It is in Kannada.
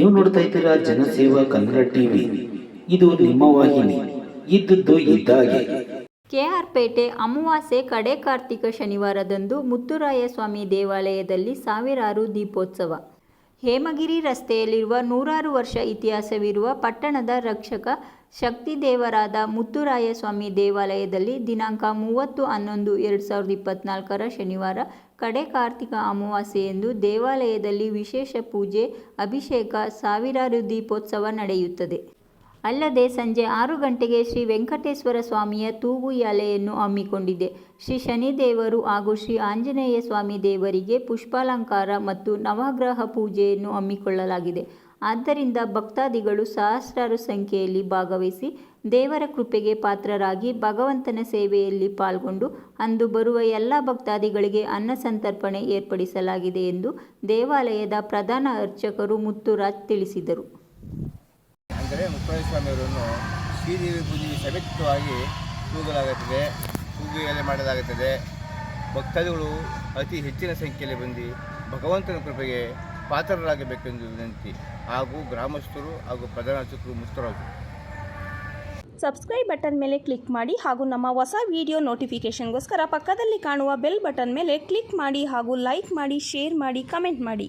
ನೀವು ನೋಡ್ತಾ ಇದ್ದೀರಾ ಜನಸೇವಾ ಕನ್ನಡ ಟಿವಿ. ಇದು ನಿಮ್ಮ ವಾಹಿನಿ. ಇದ್ದದ್ದು ಇದ್ದಾಗೆ. ಕೆಆರ್ಪೇಟೆ ಅಮಾವಾಸ್ಯೆ ಕಡೆ ಕಾರ್ತಿಕ ಶನಿವಾರದಂದು ಮುತ್ತುರಾಯ ಸ್ವಾಮಿ ದೇವಾಲಯದಲ್ಲಿ ಸಾವಿರಾರು ದೀಪೋತ್ಸವ. ಹೇಮಗಿರಿ ರಸ್ತೆಯಲ್ಲಿರುವ ನೂರಾರು ವರ್ಷ ಇತಿಹಾಸವಿರುವ ಪಟ್ಟಣದ ರಕ್ಷಕ ಶಕ್ತಿ ದೇವರಾದ ಮುತ್ತುರಾಯ ಸ್ವಾಮಿ ದೇವಾಲಯದಲ್ಲಿ ದಿನಾಂಕ ಮೂವತ್ತು ಹನ್ನೊಂದು ಎರಡು ಸಾವಿರದ ಇಪ್ಪತ್ತ್ನಾಲ್ಕರ ಶನಿವಾರ ಕಡೆ ಕಾರ್ತಿಕ ಅಮಾವಾಸ್ಯೆಯಂದು ದೇವಾಲಯದಲ್ಲಿ ವಿಶೇಷ ಪೂಜೆ, ಅಭಿಷೇಕ, ಸಾವಿರಾರು ದೀಪೋತ್ಸವ ನಡೆಯುತ್ತದೆ. ಅಲ್ಲದೆ ಸಂಜೆ ಆರು ಗಂಟೆಗೆ ಶ್ರೀ ವೆಂಕಟೇಶ್ವರ ಸ್ವಾಮಿಯ ತೂಗು ಯಾಲೆಯನ್ನು ಹಮ್ಮಿಕೊಂಡಿದೆ. ಶ್ರೀ ಶನಿದೇವರು ಹಾಗೂ ಶ್ರೀ ಆಂಜನೇಯ ಸ್ವಾಮಿ ದೇವರಿಗೆ ಪುಷ್ಪಾಲಂಕಾರ ಮತ್ತು ನವಗ್ರಹ ಪೂಜೆಯನ್ನು ಹಮ್ಮಿಕೊಳ್ಳಲಾಗಿದೆ. ಆದ್ದರಿಂದ ಭಕ್ತಾದಿಗಳು ಸಹಸ್ರಾರು ಸಂಖ್ಯೆಯಲ್ಲಿ ಭಾಗವಹಿಸಿ ದೇವರ ಕೃಪೆಗೆ ಪಾತ್ರರಾಗಿ ಭಗವಂತನ ಸೇವೆಯಲ್ಲಿ ಪಾಲ್ಗೊಂಡು ಅಂದು ಬರುವ ಎಲ್ಲ ಭಕ್ತಾದಿಗಳಿಗೆ ಅನ್ನ ಸಂತರ್ಪಣೆ ಏರ್ಪಡಿಸಲಾಗಿದೆ ಎಂದು ದೇವಾಲಯದ ಪ್ರಧಾನ ಅರ್ಚಕರು ಮುತ್ತುರಾಜ್ ತಿಳಿಸಿದರು. ಅಂದರೆ ಸ್ವಾಮಿ ಸ್ವಾಮಿಯವರನ್ನು ಶ್ರೀದೇವಿ ಪೂಜೆಗೆ ಸಮೇತವಾಗಿ ಕೂಗಲಾಗುತ್ತದೆ. ಪೂಜೆಯಲ್ಲಿ ಮಾಡಲಾಗುತ್ತದೆ. ಭಕ್ತಾದಿಗಳು ಅತಿ ಹೆಚ್ಚಿನ ಸಂಖ್ಯೆಯಲ್ಲಿ ಬಂದು ಭಗವಂತನ ಕೃಪೆಗೆ ಪಾತ್ರರಾಗಬೇಕೆಂದು ವಿನಂತಿ. ಹಾಗೂ ಗ್ರಾಮಸ್ಥರು ಹಾಗೂ ಪ್ರಧಾನ ಅರ್ಚಕರು ಮುಸ್ತರಾಜು ಸಬ್ಸ್ಕ್ರೈಬ್ ಬಟನ್ ಮೇಲೆ ಕ್ಲಿಕ್ ಮಾಡಿ ಹಾಗೂ ನಮ್ಮ ಹೊಸ ವಿಡಿಯೋ ನೋಟಿಫಿಕೇಷನ್ಗೋಸ್ಕರ ಪಕ್ಕದಲ್ಲಿ ಕಾಣುವ ಬೆಲ್ ಬಟನ್ ಮೇಲೆ ಕ್ಲಿಕ್ ಮಾಡಿ ಹಾಗೂ ಲೈಕ್ ಮಾಡಿ ಶೇರ್ ಮಾಡಿ ಕಮೆಂಟ್ ಮಾಡಿ.